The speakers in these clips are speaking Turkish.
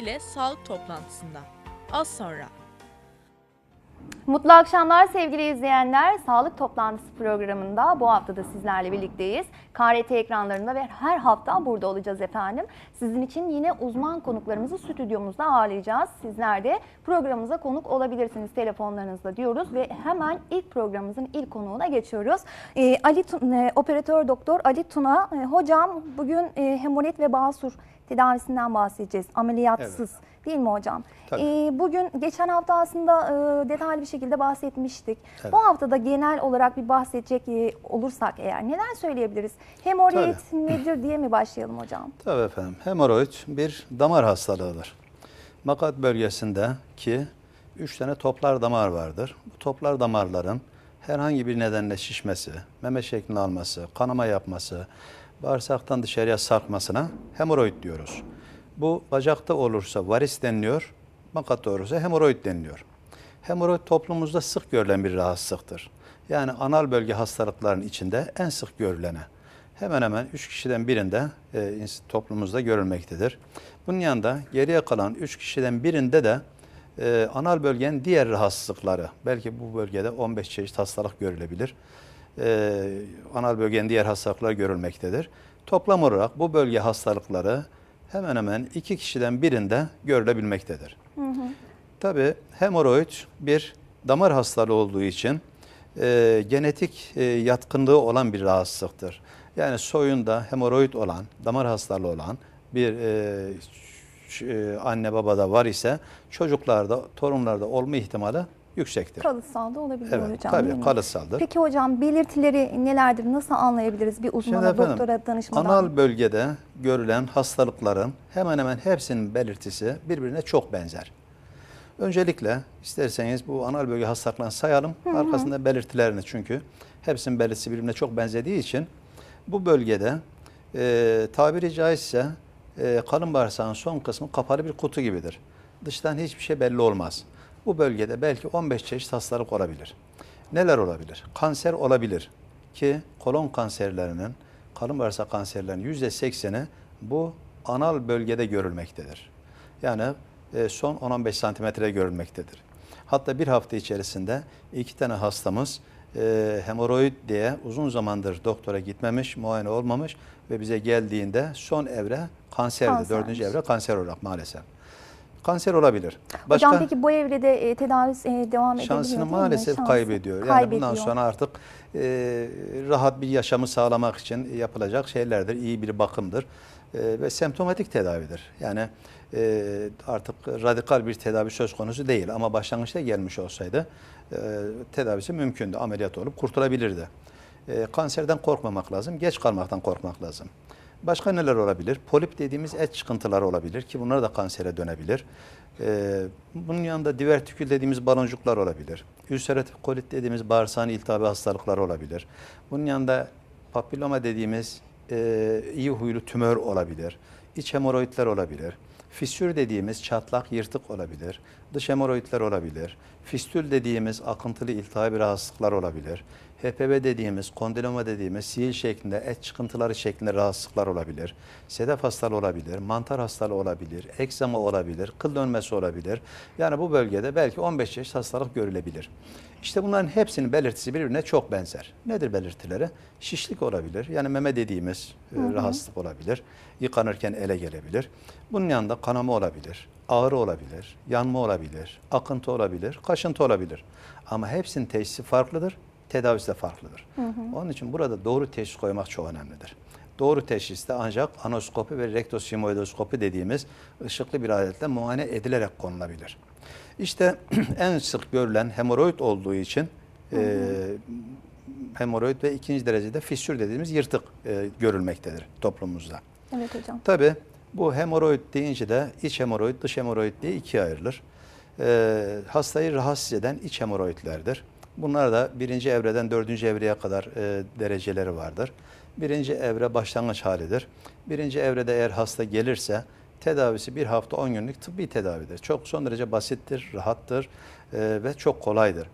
ile sağlık toplantısında. Az sonra. Mutlu akşamlar sevgili izleyenler. Sağlık toplantısı programında bu hafta da sizlerle birlikteyiz. KRT ekranlarında ve her hafta burada olacağız efendim. Sizin için yine uzman konuklarımızı stüdyomuzda ağırlayacağız. Sizler de programımıza konuk olabilirsiniz telefonlarınızla diyoruz ve hemen ilk programımızın ilk konuğuna geçiyoruz. Ee, Ali Tun- e, operatör doktor Ali Tuna E, hocam bugün e, hemoroid ve basur tedavisinden bahsedeceğiz. Ameliyatsız değil mi hocam? Tabii. Ee, bugün geçen hafta aslında e, detaylı bir şekilde bahsetmiştik. Evet. Bu hafta da genel olarak bir bahsedecek e, olursak eğer neler söyleyebiliriz? Hemoroid nedir diye mi başlayalım hocam? Tabii efendim. Hemoroid bir damar hastalığıdır. Makat bölgesinde ki 3 tane toplar damar vardır. Bu toplar damarların herhangi bir nedenle şişmesi, meme şeklini alması, kanama yapması, bağırsaktan dışarıya sarkmasına hemoroid diyoruz. Bu bacakta olursa varis deniliyor, makatta olursa hemoroid deniliyor. Hemoroid toplumumuzda sık görülen bir rahatsızlıktır. Yani anal bölge hastalıklarının içinde en sık görülene. Hemen hemen 3 kişiden birinde e, toplumumuzda görülmektedir. Bunun yanında geriye kalan 3 kişiden birinde de e, anal bölgenin diğer rahatsızlıkları, belki bu bölgede 15 çeşit hastalık görülebilir. E, anal bölgenin diğer hastalıkları görülmektedir. Toplam olarak bu bölge hastalıkları hemen hemen 2 kişiden birinde görülebilmektedir. Tabii hemoroid bir damar hastalığı olduğu için e, genetik e, yatkınlığı olan bir rahatsızlıktır. Yani soyunda hemoroid olan, damar hastalığı olan bir e, e, anne babada var ise çocuklarda, torunlarda olma ihtimali yüksektir. Kalıtsal da olabilir Evet, hocam. tabii kalıtsaldır. Peki hocam belirtileri nelerdir? Nasıl anlayabiliriz bir uzmana, efendim, doktora danışmadan? Anal bölgede görülen hastalıkların hemen hemen hepsinin belirtisi birbirine çok benzer. Öncelikle isterseniz bu anal bölge hastalıklarını sayalım. Arkasında belirtilerini çünkü hepsinin belirtisi birbirine çok benzediği için bu bölgede e, tabiri caizse e, kalın bağırsağın son kısmı kapalı bir kutu gibidir. Dıştan hiçbir şey belli olmaz. Bu bölgede belki 15 çeşit hastalık olabilir. Neler olabilir? Kanser olabilir ki kolon kanserlerinin, kalın bağırsak kanserlerinin %80'i bu anal bölgede görülmektedir. Yani e, son 10-15 santimetre görülmektedir. Hatta bir hafta içerisinde iki tane hastamız e, hemoroid diye uzun zamandır doktora gitmemiş, muayene olmamış ve bize geldiğinde son evre kanserdi. Kansermiş. Dördüncü evre kanser olarak maalesef. Kanser olabilir. Hocam peki bu evrede e, tedavisi e, devam edebiliyor şansını maalesef Şansı. kaybediyor. Yani Kaybediyor. bundan sonra artık e, rahat bir yaşamı sağlamak için yapılacak şeylerdir. İyi bir bakımdır E, ve semptomatik tedavidir. Yani e, artık radikal bir tedavi söz konusu değil ama başlangıçta gelmiş olsaydı e, tedavisi mümkündü. Ameliyat olup kurtulabilirdi. E, kanserden korkmamak lazım, geç kalmaktan korkmak lazım. Başka neler olabilir? Polip dediğimiz et çıkıntıları olabilir ki bunlar da kansere dönebilir. Ee, bunun yanında divertikül dediğimiz baloncuklar olabilir. Ülseratif kolit dediğimiz bağırsağın iltihabı hastalıkları olabilir. Bunun yanında papilloma dediğimiz e, iyi huylu tümör olabilir. İç hemoroidler olabilir. Fissür dediğimiz çatlak, yırtık olabilir. Dış hemoroidler olabilir. Fistül dediğimiz akıntılı iltihabi rahatsızlıklar olabilir. HPV dediğimiz, kondiloma dediğimiz sihir şeklinde, et çıkıntıları şeklinde rahatsızlıklar olabilir. Sedef hastalığı olabilir, mantar hastalığı olabilir, egzama olabilir, kıl dönmesi olabilir. Yani bu bölgede belki 15 çeşit hastalık görülebilir. İşte bunların hepsinin belirtisi birbirine çok benzer. Nedir belirtileri? Şişlik olabilir. Yani meme dediğimiz e, rahatsızlık olabilir. Yıkanırken ele gelebilir. Bunun yanında kanama olabilir, ağrı olabilir, yanma olabilir, akıntı olabilir, kaşıntı olabilir. Ama hepsinin teşhisi farklıdır, tedavisi de farklıdır. Onun için burada doğru teşhis koymak çok önemlidir. Doğru teşhis de ancak anoskopi ve rektosimoidoskopi dediğimiz ışıklı bir aletle muayene edilerek konulabilir. İşte en sık görülen hemoroid olduğu için e, hemoroid ve ikinci derecede fissür dediğimiz yırtık e, görülmektedir toplumumuzda. Evet hocam. Tabi bu hemoroid deyince de iç hemoroid, dış hemoroid diye ikiye ayrılır. Ee, hastayı rahatsız eden iç hemoroidlerdir. Bunlar da birinci evreden dördüncü evreye kadar e, dereceleri vardır. Birinci evre başlangıç halidir. Birinci evrede eğer hasta gelirse tedavisi bir hafta 10 günlük tıbbi tedavidir. Çok son derece basittir, rahattır e, ve çok kolaydır.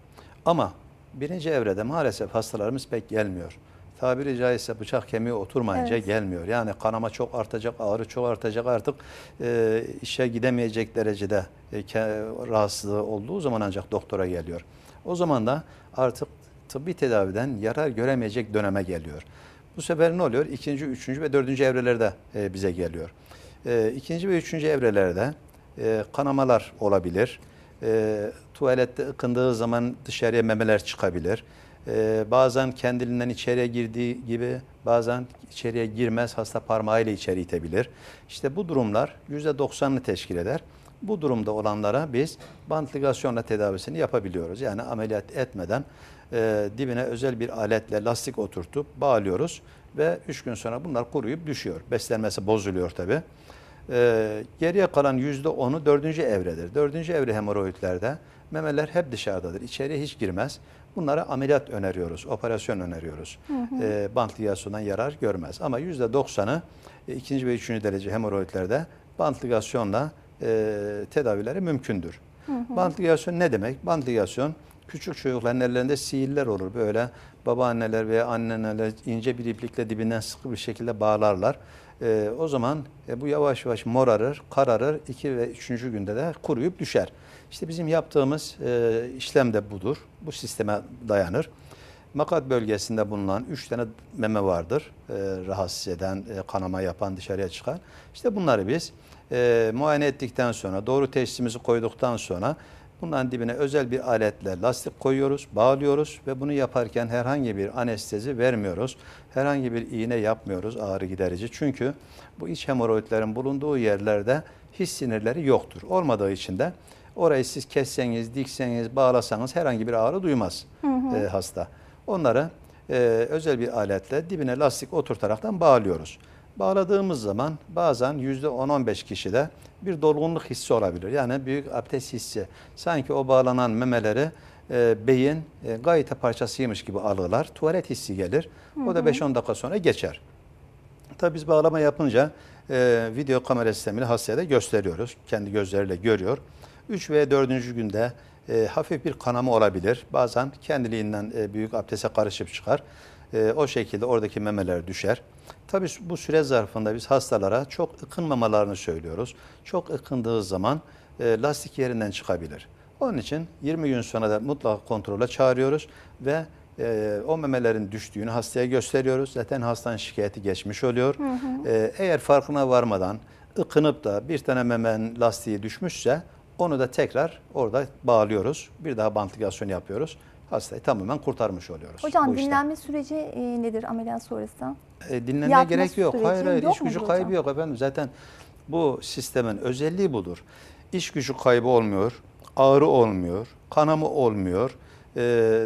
Ama birinci evrede maalesef hastalarımız pek gelmiyor. tabiri caizse bıçak kemiği oturmayınca Evet. gelmiyor. Yani kanama çok artacak, ağrı çok artacak artık e, işe gidemeyecek derecede e, rahatsızlığı olduğu zaman ancak doktora geliyor. O zaman da artık tıbbi tedaviden yarar göremeyecek döneme geliyor. Bu sefer ne oluyor? İkinci, üçüncü ve dördüncü evrelerde e, bize geliyor. E, ikinci ve üçüncü evrelerde e, kanamalar olabilir. E, tuvalette ıkındığı zaman dışarıya memeler çıkabilir. Bazen kendiliğinden içeriye girdiği gibi bazen içeriye girmez hasta parmağıyla içeri itebilir. İşte bu durumlar %90'ını teşkil eder. Bu durumda olanlara biz bant ligasyonla tedavisini yapabiliyoruz. Yani ameliyat etmeden e, dibine özel bir aletle lastik oturtup bağlıyoruz ve 3 gün sonra bunlar kuruyup düşüyor. Beslenmesi bozuluyor tabi. Ee, geriye kalan %10'u dördüncü evredir. Dördüncü evre hemoroidlerde memeler hep dışarıdadır. İçeriye hiç girmez. Bunlara ameliyat öneriyoruz, operasyon öneriyoruz. Ee, bant ligasyondan yarar görmez. Ama %90'ı e, ikinci ve üçüncü derece hemoroidlerde bant ligasyonla e, tedavileri mümkündür. Ligasyon ne demek? Bant ligasyon küçük çocukların ellerinde sihirler olur. Böyle babaanneler veya anneanneler ince bir iplikle dibinden sıkı bir şekilde bağlarlar. Ee, o zaman e, bu yavaş yavaş morarır, kararır. iki ve üçüncü günde de kuruyup düşer. İşte bizim yaptığımız e, işlem de budur. Bu sisteme dayanır. Makat bölgesinde bulunan üç tane meme vardır. E, rahatsız eden, e, kanama yapan, dışarıya çıkan. İşte bunları biz e, muayene ettikten sonra, doğru teşhisimizi koyduktan sonra bunların dibine özel bir aletle lastik koyuyoruz, bağlıyoruz ve bunu yaparken herhangi bir anestezi vermiyoruz. Herhangi bir iğne yapmıyoruz ağrı giderici. Çünkü bu iç hemoroidlerin bulunduğu yerlerde his sinirleri yoktur. Olmadığı için de orayı siz kesseniz, dikseniz, bağlasanız herhangi bir ağrı duymaz e, hasta. Onları e, özel bir aletle dibine lastik oturtaraktan bağlıyoruz. Bağladığımız zaman bazen %10-15 kişide bir dolgunluk hissi olabilir. Yani büyük abdest hissi. Sanki o bağlanan memeleri e, beyin e, gayete parçasıymış gibi alırlar. Tuvalet hissi gelir. O da 5-10 dakika sonra geçer. Tabii biz bağlama yapınca e, video kamera sistemiyle hastaya da gösteriyoruz. Kendi gözleriyle görüyor. 3 ve 4. günde e, hafif bir kanama olabilir. Bazen kendiliğinden e, büyük abdeste karışıp çıkar. E, o şekilde oradaki memeler düşer. Tabii bu süre zarfında biz hastalara çok ıkınmamalarını söylüyoruz. Çok ıkındığı zaman e, lastik yerinden çıkabilir. Onun için 20 gün sonra da mutlaka kontrole çağırıyoruz ve e, o memelerin düştüğünü hastaya gösteriyoruz. Zaten hastanın şikayeti geçmiş oluyor. E, eğer farkına varmadan ıkınıp da bir tane memenin lastiği düşmüşse onu da tekrar orada bağlıyoruz. Bir daha bant ligasyon yapıyoruz. Hastayı tamamen kurtarmış oluyoruz. Hocam işten. dinlenme süreci e, nedir ameliyat sonrası? E, dinlenme Yatma gerek yok. Hayır hayır yok iş gücü kaybı hocam? yok efendim. Zaten bu sistemin özelliği budur. İş gücü kaybı olmuyor, ağrı olmuyor, kanama olmuyor. E,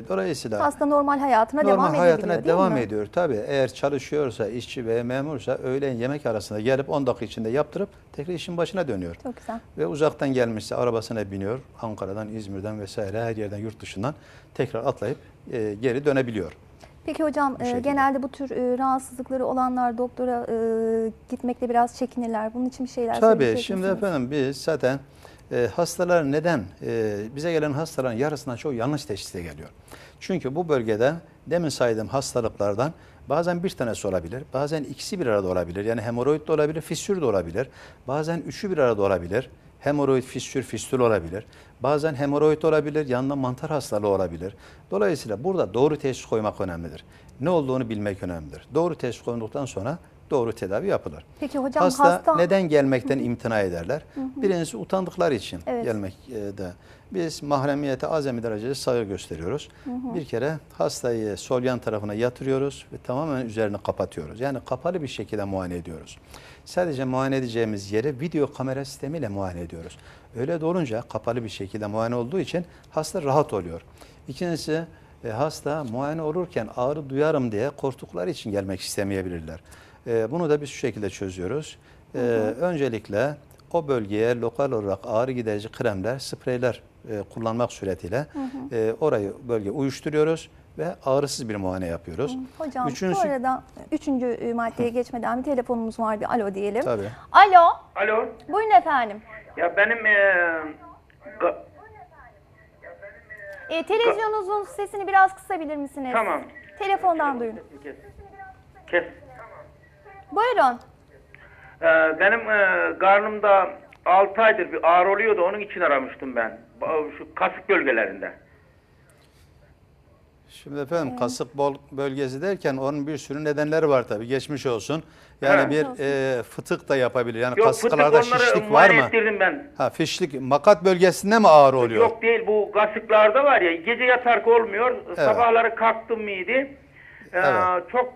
dolayısıyla Hasta normal hayatına normal devam hayatına devam mi? ediyor. Tabii eğer çalışıyorsa, işçi veya memursa öğlen yemek arasında gelip 10 dakika içinde yaptırıp tekrar işin başına dönüyor. Çok güzel. Ve uzaktan gelmişse arabasına biniyor. Ankara'dan, İzmir'den vesaire her yerden yurt dışından tekrar atlayıp e, geri dönebiliyor. Peki hocam e, genelde bu tür e, rahatsızlıkları olanlar doktora e, gitmekte biraz çekinirler. Bunun için bir şeyler Tabii şimdi efendim biz zaten e, hastalar neden e, bize gelen hastaların yarısından çoğu yanlış teşhiste geliyor. Çünkü bu bölgede demin saydığım hastalıklardan bazen bir tanesi olabilir, bazen ikisi bir arada olabilir. Yani hemoroid de olabilir, fistül de olabilir. Bazen üçü bir arada olabilir. Hemoroid, fistül, fistül olabilir. Bazen hemoroid olabilir, yanında mantar hastalığı olabilir. Dolayısıyla burada doğru teşhis koymak önemlidir. Ne olduğunu bilmek önemlidir. Doğru teşhis koyduktan sonra doğru tedavi yapılır. Peki hocam hasta, hasta, neden gelmekten imtina ederler? Birincisi utandıkları için Evet. gelmek e, de. Biz mahremiyete azami derecede saygı gösteriyoruz. Bir kere hastayı sol yan tarafına yatırıyoruz ve tamamen üzerini kapatıyoruz. Yani kapalı bir şekilde muayene ediyoruz. Sadece muayene edeceğimiz yeri video kamera sistemiyle muayene ediyoruz. Öyle de olunca kapalı bir şekilde muayene olduğu için hasta rahat oluyor. İkincisi e, hasta muayene olurken ağrı duyarım diye korktukları için gelmek istemeyebilirler. E, bunu da biz şu şekilde çözüyoruz. E, öncelikle o bölgeye lokal olarak ağrı giderici kremler, spreyler e, kullanmak suretiyle e, orayı bölge uyuşturuyoruz ve ağrısız bir muayene yapıyoruz. hocam Üçüncüsü- bu arada üçüncü e, maddeye geçmeden bir telefonumuz var bir alo diyelim. Tabii. Alo Alo. buyurun efendim. Ya benim eee, ga- E, televizyonunuzun sesini biraz kısabilir misiniz? tamam. Telefondan duyun. Kes. Buyurun. Ee, benim e, karnımda 6 aydır bir ağrı oluyordu. Onun için aramıştım ben. Şu kasık bölgelerinde. Şimdi efendim kasık bol bölgesi derken onun bir sürü nedenleri var tabii. Geçmiş olsun. Yani Evet. bir e, fıtık da yapabilir. Yani Yok fıtık kasıklarda onları şişlik var mı? ben. Ha fişlik makat bölgesinde mi ağrı oluyor? Yok değil bu kasıklarda var ya gece yatark olmuyor. Sabahları kalktım mıydı? Evet. Çok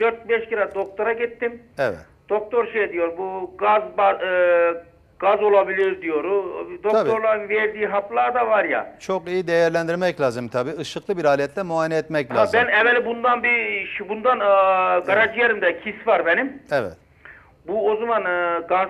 e, 4-5 kere doktora gittim. Evet. Doktor şey diyor bu gaz ba- e, gaz olabilir diyor. Doktorların verdiği haplar da var ya. Çok iyi değerlendirmek lazım tabii. Işıklı bir aletle muayene etmek Ha, lazım. ben evveli bundan bir bundan e, karaciğerimde kis var benim. Evet. Bu o zaman e, kanser